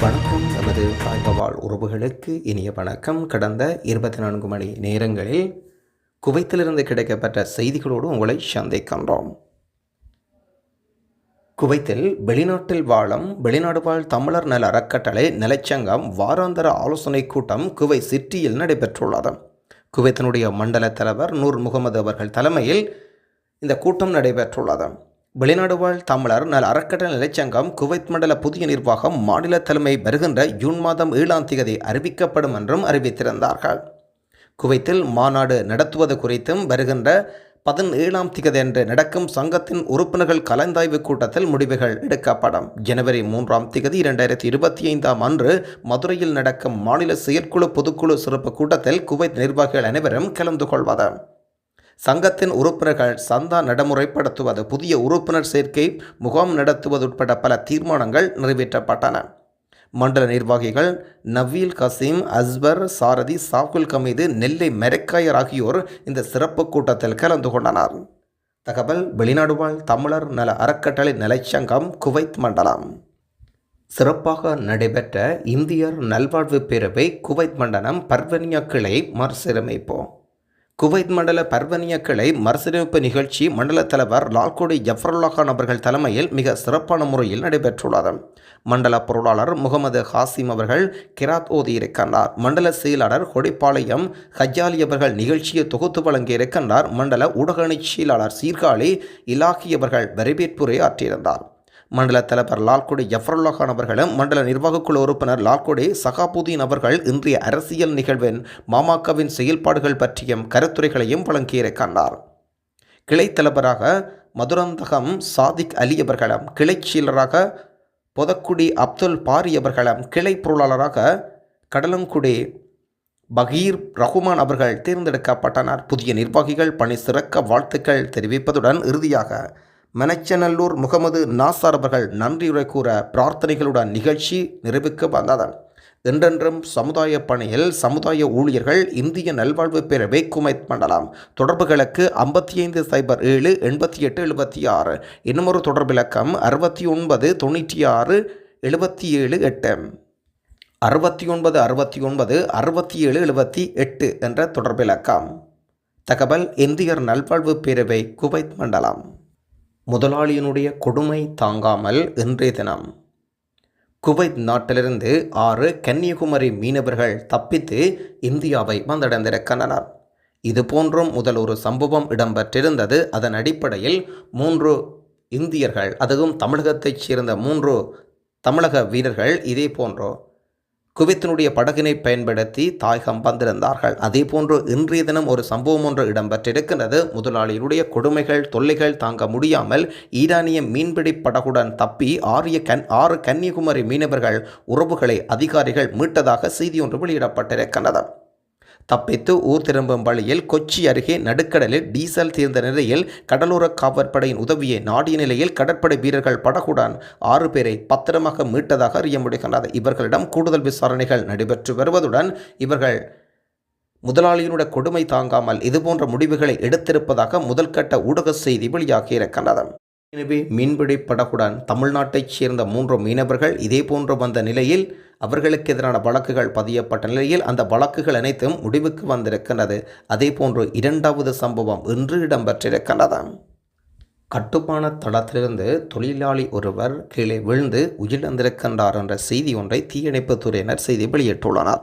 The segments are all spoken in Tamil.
வணக்கம். நமது தாய்பவால் உறவுகளுக்கு இனிய வணக்கம். கடந்த இருபத்தி நான்கு மணி நேரங்களில் குவைத்திலிருந்து கிடைக்கப்பட்ட செய்திகளோடு உங்களை சந்திக்கின்றோம். குவைத்தில் வெளிநாட்டில் வாழும் வெளிநாடு வாழ் தமிழர் நல அறக்கட்டளை நிலச்சங்கம் வாராந்தர ஆலோசனை கூட்டம் குவை சிட்டியில் நடைபெற்றுள்ளது. குவைத்தினுடைய மண்டல தலைவர் நூர் முகமது அவர்கள் தலைமையில் இந்த கூட்டம் நடைபெற்றுள்ளது. வெளிநாடு வாழ் தமிழர் நல அறக்கட்டளை நிலைச்சங்கம் குவைத் மண்டல புதிய நிர்வாகம் மாநில தலைமை வருகின்ற ஜூன் மாதம் ஏழாம் தேதி அறிவிக்கப்படும் என்றும் அறிவித்திருந்தார்கள். குவைத்தில் மாநாடு நடத்துவது குறித்தும் வருகின்ற பதினேழாம் திகதி அன்று நடக்கும் சங்கத்தின் உறுப்பினர்கள் கலந்தாய்வு கூட்டத்தில் முடிவுகள் எடுக்கப்படும். ஜனவரி மூன்றாம் திகதி இரண்டாயிரத்தி இருபத்தி ஐந்தாம் அன்று மதுரையில் நடக்கும் மாநில செயற்குழு பொதுக்குழு சிறப்பு கூட்டத்தில் குவைத் நிர்வாகிகள் அனைவரும் கலந்து கொள்வது சங்கத்தின் உறுப்பினர்கள் சந்தா நடைமுறைப்படுத்துவது புதிய உறுப்பினர் சேர்க்கை முகாம் நடத்துவது உட்பட பல தீர்மானங்கள் நிறைவேற்றப்பட்டன. மண்டல நிர்வாகிகள் நவீல் கசீம் அஸ்பர் சாரதி சாகுல் கமீது நெல்லை மெரக்காயர் ஆகியோர் இந்த சிறப்பு கூட்டத்தில் கலந்து கொண்டனர். தகவல் வெளிநாடு வாழ் தமிழர் நல அறக்கட்டளை நிலைச்சங்கம் குவைத் மண்டலம். சிறப்பாக நடைபெற்ற இந்தியர் நல்வாழ்வு பேரவை குவைத் மண்டலம் பர்வனியா கிளை மறுசீரமைப்போம் குவைத் மண்டல பர்வனிய கிளை மறுசீரமைப்பு நிகழ்ச்சி மண்டல தலைவர் லால்கோடி ஜஃபருல்லா கான் அவர்கள் தலைமையில் மிக சிறப்பான முறையில் நடைபெற்றுள்ளது. மண்டல பொருளாளர் முகமது ஹாசிம் அவர்கள் கிராத் ஓதியிருக்கின்றார். மண்டல செயலாளர் கொடிப்பாளையம் ஹஜாலி அவர்கள் நிகழ்ச்சியை தொகுத்து வழங்கியிருக்கின்றார். மண்டல ஊடக செயலாளர் சீர்காழி இலாகி அவர்கள் வரவேற்புரை ஆற்றியிருந்தார். மண்டல தலைவர் லால்குடி ஜஃபருல்லா கான் அவர்களும் மண்டல நிர்வாகக்குழு உறுப்பினர் லால்குடி சகாபுதீன் அவர்கள் இன்றைய அரசியல் நிகழ்வின் மாமாக்கவின் செயல்பாடுகள் பற்றியும் கருத்துரைகளையும் வழங்கியிருக்கின்றார் கிளை தலைவராக மதுரந்தகம் சாதிக் அலி அவர்களும் கிளை செயலராக பொதக்குடி அப்துல் பாரி அவர்களும் கிளை பொருளாளராக கடலங்குடி பகீர் ரஹ்மான் அவர்கள் தேர்ந்தெடுக்கப்பட்டனர். புதிய நிர்வாகிகள் பணி சிறக்க வாழ்த்துக்கள் தெரிவிப்பதுடன் இறுதியாக மனச்சநல்லூர் முகமது நாசார் அவர்கள் நன்றியுரை கூற பிரார்த்தனைகளுடன் நிகழ்ச்சி நிறைவுக்கு வந்தது என்றென்றும் சமுதாய பணியில் சமுதாய ஊழியர்கள் இந்திய நல்வாழ்வு பேரவை குமைத் மண்டலம். தொடர்புகளுக்கு ஐம்பத்தி ஐந்து சைபர் ஏழு எண்பத்தி எட்டு எழுபத்தி ஆறு இன்னுமொரு தொடர்பிலக்கம் அறுபத்தி ஒன்பது தொண்ணூற்றி ஆறு எழுபத்தி ஏழு எட்டு. அறுபத்தி ஒன்பது அறுபத்தி ஒன்பது அறுபத்தி ஏழு எழுபத்தி எட்டு என்ற தொடர்பிலக்கம் தகவல் இந்தியர் நல்வாழ்வு பேரவை குவைத் மண்டலம். முதலாளியினுடைய கொடுமை தாங்காமல் இன்றைய தினம் குவைத் நாட்டிலிருந்து ஆறு கன்னியாகுமரி மீனவர்கள் தப்பித்து இந்தியாவை வந்தடைந்திருக்கின்றனர் இது போன்றும் முதல் ஒரு சம்பவம் இடம்பெற்றிருந்தது. அதன் அடிப்படையில் மூன்று இந்தியர்கள் அதுவும் தமிழகத்தைச் சேர்ந்த மூன்று தமிழக வீரர்கள் இதே போன்றோ குவித்தினுடைய படகினை பயன்படுத்தி தாயகம் வந்திருந்தார்கள். அதே போன்று இன்றைய தினம் ஒரு சம்பவம் ஒன்று இடம்பெற்றிருக்கின்றது. முதலாளியினுடைய கொடுமைகள் தொல்லைகள் தாங்க முடியாமல் ஈரானிய மீன்பிடி படகுடன் தப்பி ஆரிய கன் ஆறு கன்னியாகுமரி மீனவர்கள் உறவுகளை அதிகாரிகள் மீட்டதாக செய்தி ஒன்று வெளியிடப்பட்டிருக்கின்றது. தப்பித்து ஊர் திரும்பும் வழியில் கொச்சி அருகே நடுக்கடலில் டீசல் தீர்ந்த நிலையில் கடலோர காவற்படையின் உதவியை நாடிய நிலையில் கடற்படை வீரர்கள் படகுடன் ஆறு பேரை பத்திரமாக மீட்டதாக அறிய முடிகின்றது. இவர்களிடம் கூடுதல் விசாரணைகள் நடைபெற்று வருவதுடன் இவர்கள் முதலாளியினுடைய கொடுமை தாங்காமல் இதுபோன்ற முடிவுகளை எடுத்திருப்பதாக முதல்கட்ட ஊடக செய்தி வெளியாகியிருக்கின்றது எனவே மீன்பிடி படகுடன் தமிழ்நாட்டைச் சேர்ந்த மூன்று மீனவர்கள் இதேபோன்று வந்த நிலையில் அவர்களுக்கு எதிரான வழக்குகள் பதியப்பட்ட நிலையில் அந்த வழக்குகள் அனைத்தும் முடிவுக்கு வந்திருக்கின்றது. அதேபோன்று இரண்டாவது சம்பவம் இன்று இடம்பெற்றிருக்கின்றது. கட்டுமான தளத்திலிருந்து தொழிலாளி ஒருவர் கீழே விழுந்து உயிரிழந்திருக்கின்றார் என்ற செய்தி ஒன்றை தீயணைப்புத் துறையினர் செய்தி வெளியிட்டுள்ளனர்.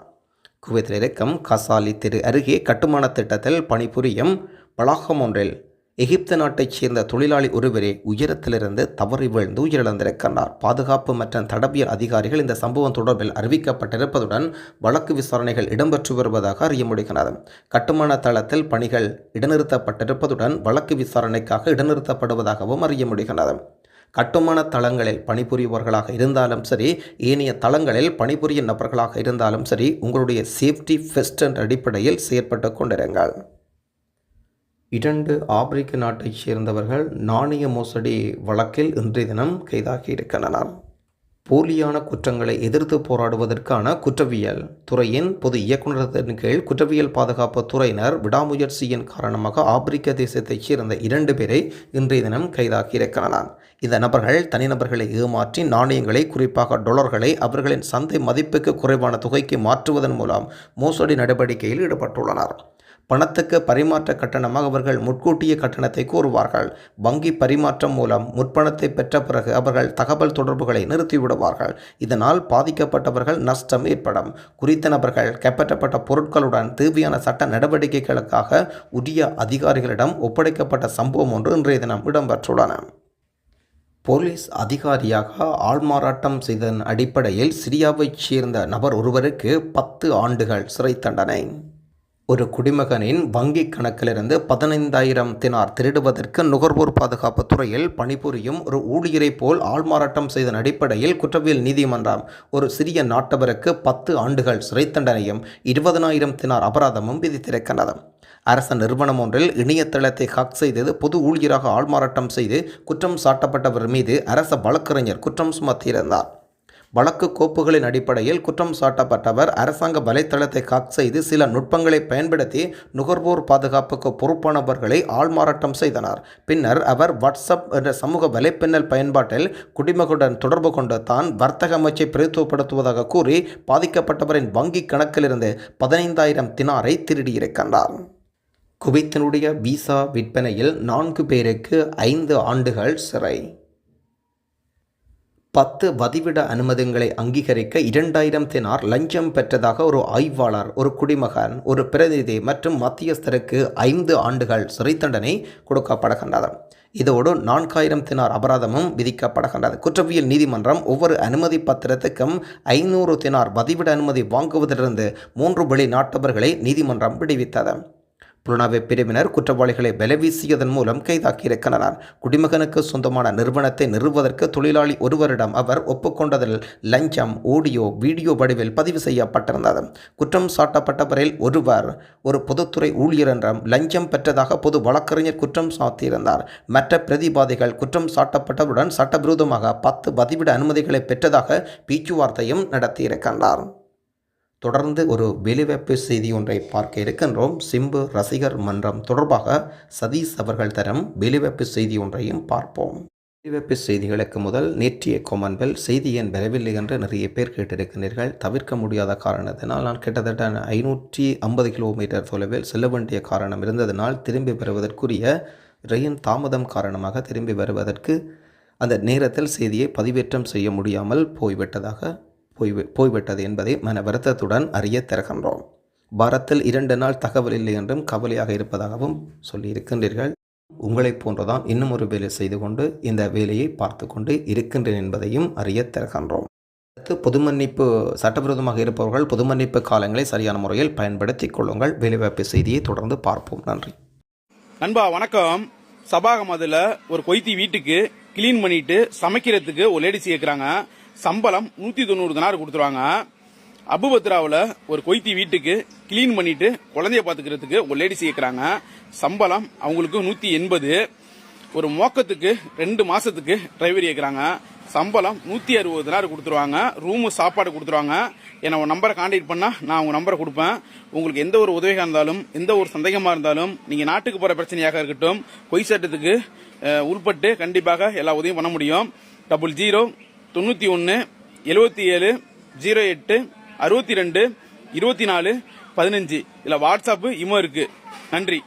குவைத்தில் இருக்கும் கசாலி திரு அருகே கட்டுமான திட்டத்தில் பணிபுரியும் வளாகம் ஒன்றில் எகிப்து நாட்டைச் சேர்ந்த தொழிலாளி ஒருவரே உயரத்திலிருந்து தவறி விழுந்து உயிரிழந்திருக்கின்றார். பாதுகாப்பு மற்றும் தடபியல் அதிகாரிகள் இந்த சம்பவம் தொடர்பில் அறிவிக்கப்பட்டிருப்பதுடன் வழக்கு விசாரணைகள் இடம்பெற்று வருவதாக அறிய முடிகிறது கட்டுமான தளத்தில் பணிகள் இடைநிறுத்தப்பட்டிருப்பதுடன் வழக்கு விசாரணைக்காக இடைநிறுத்தப்படுவதாகவும் அறிய முடிகிறது கட்டுமான தளங்களில் பணிபுரிபவர்களாக இருந்தாலும் சரி ஏனைய தளங்களில் பணிபுரியும் நபர்களாக இருந்தாலும் சரி உங்களுடைய சேஃப்டி ஃபெஸ்ட் என்ற அடிப்படையில் செயற்பட்டு கொண்டிருங்கள். இரண்டு ஆப்பிரிக்க நாட்டைச் சேர்ந்தவர்கள் நாணய மோசடி வழக்கில் இன்றைய தினம் கைதாகியிருக்கின்றனர். போலியான குற்றங்களை எதிர்த்து போராடுவதற்கான குற்றவியல் துறையின் பொது இயக்குநரத்தின் கீழ் குற்றவியல் பாதுகாப்பு துறையினர் விடாமுயற்சியின் காரணமாக ஆப்பிரிக்க தேசத்தைச் சேர்ந்த இரண்டு பேரை இன்றைய தினம் கைதாகியிருக்கின்றனர். இந்த நபர்கள் தனிநபர்களை ஏமாற்றி நாணயங்களை குறிப்பாக டொலர்களை அவர்களின் சந்தை மதிப்புக்கு குறைவான தொகைக்கு மாற்றுவதன் மூலம் மோசடி நடவடிக்கையில் ஈடுபட்டுள்ளனர். பணத்துக்கு பரிமாற்ற கட்டணமாக அவர்கள் முற்கூட்டிய கட்டணத்தை கூறுவார்கள் வங்கி பரிமாற்றம் மூலம் முற்பணத்தை பெற்ற பிறகு அவர்கள் தகவல் தொடர்புகளை நிறுத்திவிடுவார்கள். இதனால் பாதிக்கப்பட்டவர்கள் நஷ்டம் ஏற்படும். குறித்த நபர்கள் கைப்பற்றப்பட்ட பொருட்களுடன் தேவையான சட்ட நடவடிக்கைகளுக்காக உரிய அதிகாரிகளிடம் ஒப்படைக்கப்பட்ட சம்பவம் ஒன்று இன்றைய தினம் இடம்பெற்றுள்ளன. போலீஸ் அதிகாரியாக ஆள்மாறாட்டம் செய்ததன் அடிப்படையில் சிரியாவைச் சேர்ந்த நபர் ஒருவருக்கு பத்து ஆண்டுகள் சிறை தண்டனை. ஒரு குடிமகனின் வங்கிக் கணக்கிலிருந்து பதினைந்தாயிரம் தினார் திருடுவதற்கு நுகர்வோர் பாதுகாப்பு துறையில் பணிபுரியும் ஒரு ஊழியரைப் போல் ஆள்மாறாட்டம் செய்தன் அடிப்படையில் குற்றவியல் நீதிமன்றம் ஒரு சிறிய நாட்டவருக்கு பத்து ஆண்டுகள் சிறை தண்டனையும் இருபதனாயிரம் தினார் அபராதமும் விதித்திருக்கின்றது. அரச நிறுவனம் ஒன்றில் இணையதளத்தை ஹாக் செய்தது பொது ஊழியராக ஆள்மாறாட்டம் செய்து குற்றம் சாட்டப்பட்டவர் மீது அரச வழக்கறிஞர் குற்றம் சுமத்தியிருந்தார். வழக்கு கோப்புகளின் அடிப்படையில் குற்றம் சாட்டப்பட்டவர் அரசாங்க வலைத்தளத்தை காக் செய்து சில நுட்பங்களை பயன்படுத்தி நுகர்வோர் பாதுகாப்புக்கு பொறுப்பானவர்களை ஆள்மாறாட்டம் செய்தனர். பின்னர் அவர் வாட்ஸ்அப் என்ற சமூக வலைப்பின்னல் பயன்பாட்டில் குடிமகனுடன் தொடர்பு கொண்டு தான் வர்த்தக அமைச்சை பிரதித்துவப்படுத்துவதாக கூறி பாதிக்கப்பட்டவரின் வங்கி கணக்கிலிருந்து பதினைந்தாயிரம் தினாரை திருடியிருக்கின்றார் குவைத்தினுடைய விசா விற்பனையில் நான்கு பேருக்கு ஐந்து ஆண்டுகள் சிறை. பத்து வதிவிட அனுமதிகளை அங்கீகரிக்க இரண்டாயிரம் தினார் லஞ்சம் பெற்றதாக ஒரு ஆய்வாளர் ஒரு குடிமகன் ஒரு பிரதிநிதி மற்றும் மத்தியஸ்தருக்கு ஐந்து ஆண்டுகள் சிறை தண்டனை கொடுக்கப்படுகின்றது இதோடு நான்காயிரம் தினார் அபராதமும் விதிக்கப்படுகின்றது குற்றவியல் நீதிமன்றம் ஒவ்வொரு அனுமதி பத்திரத்துக்கும் ஐநூறு தினார் வதிவிட அனுமதி வாங்குவதிலிருந்து மூன்று வெளிநாட்டவர்களை நீதிமன்றம் விடுவித்தது. புலனாய்வு பிரிவினர் குற்றவாளிகளை விலவீசியதன் மூலம் கைதாக்கியிருக்கின்றனர் குடிமகனுக்கு சொந்தமான நிறுவனத்தை நிறுவுவதற்கு தொழிலாளி ஒருவரிடம் அவர் ஒப்புக்கொண்டதில் லஞ்சம் ஆடியோ வீடியோ வடிவில் பதிவு செய்யப்பட்டிருந்தது. குற்றம் சாட்டப்பட்டவரில் ஒருவர் ஒரு பொதுத்துறை ஊழியர் என்றும் லஞ்சம் பெற்றதாக பொது வழக்கறிஞர் குற்றம் சாட்டியிருந்தார். மற்ற பிரதிவாதிகள் குற்றம் சாட்டப்பட்டவருடன் சட்டவிரோதமாக பத்து பதிவிட அனுமதிகளை பெற்றதாக பேச்சுவார்த்தையும் நடத்தியிருக்கின்றார். தொடர்ந்து ஒரு வெளிவெப்பு செய்தி ஒன்றை பார்க்க இருக்கின்றோம். சிம்பு ரசிகர் மன்றம் தொடர்பாக சதீஷ் அவர்கள் தரும் வெளிவெப்பு செய்தி ஒன்றையும் பார்ப்போம். வெளிவெப்பு செய்திகளுக்கு முதல் நேற்றைய கொமன்வெல் செய்தி என் வரவில்லை என்று நிறைய பேர் கேட்டிருக்கிறீர்கள். தவிர்க்க முடியாத காரணத்தினால் நான் கிட்டத்தட்ட ஐநூற்றி ஐம்பது கிலோமீட்டர் தொலைவில் செல்ல வேண்டிய காரணம் இருந்ததனால் திரும்பி வருவதற்குரிய ரயில் தாமதம் காரணமாக திரும்பி வருவதற்கு அந்த நேரத்தில் செய்தியை பதிவேற்றம் செய்ய முடியாமல் போய்விட்டதாக போய் போய்விட்டது என்பதை மன வருத்தத்துடன் அறிய திறகின்றோம் பாரத்தில் இரண்டு நாள் தகவல் இல்லை என்றும் கவலையாக இருப்பதாகவும் சொல்லியிருக்கின்றீர்கள். உங்களைப் போன்றுதான் இன்னும் ஒரு வேலை செய்து கொண்டு இந்த வேலையை பார்த்து கொண்டு இருக்கின்றேன் என்பதையும் அறிய திறகின்றோம் அடுத்து பொது மன்னிப்பு சட்டவிரோதமாக இருப்பவர்கள் பொது மன்னிப்பு காலங்களை சரியான முறையில் பயன்படுத்திக் கொள்ளுங்கள். வேலைவாய்ப்பு செய்தியை தொடர்ந்து பார்ப்போம். நன்றி. நண்பா வணக்கம். சபாகமதுல ஒரு கொய்த்தி வீட்டுக்கு கிளீன் பண்ணிட்டு சமைக்கிறதுக்கு ஒரு லேடிஸ் கேட்குறாங்க சம்பளம் நூத்தி தொண்ணூறு தினார் கொடுத்துருவாங்க. அபுபத்ராவில் ஒரு கொய்த்தி வீட்டுக்கு கிளீன் பண்ணிட்டு குழந்தைய பார்த்துக்கிறதுக்கு ஒரு லேடிஸ் கேட்குறாங்க சம்பளம் அவங்களுக்கு நூத்தி எண்பது ஒரு மோக்கத்துக்கு ரெண்டு மாசத்துக்கு டிரைவர் கேட்குறாங்க சம்பளம் நூத்தி அறுபது தினார் கொடுத்துருவாங்க. ரூமு சாப்பாடு கொடுத்துருவாங்க. என்னை உங்கள் நம்பரை காண்டாக்ட் பண்ணால் நான் உங்கள் நம்பரை கொடுப்பேன். உங்களுக்கு எந்த ஒரு உதவியாக இருந்தாலும் எந்த ஒரு சந்தேகமாக இருந்தாலும் நீங்கள் நாட்டுக்கு போகிற பிரச்சனையாக இருக்கட்டும் பொய் சட்டத்துக்கு உள்பட்டு உட்பட்டு கண்டிப்பாக எல்லா உதவியும் பண்ண முடியும். டபுள் ஜீரோ தொண்ணூத்தி ஒன்னு எழுபத்தி ஏழு ஜீரோ எட்டு அறுபத்தி ரெண்டு இருபத்தி நாலு பதினஞ்சு. இதில் வாட்ஸ்அப் இமோ இருக்கு. நன்றி.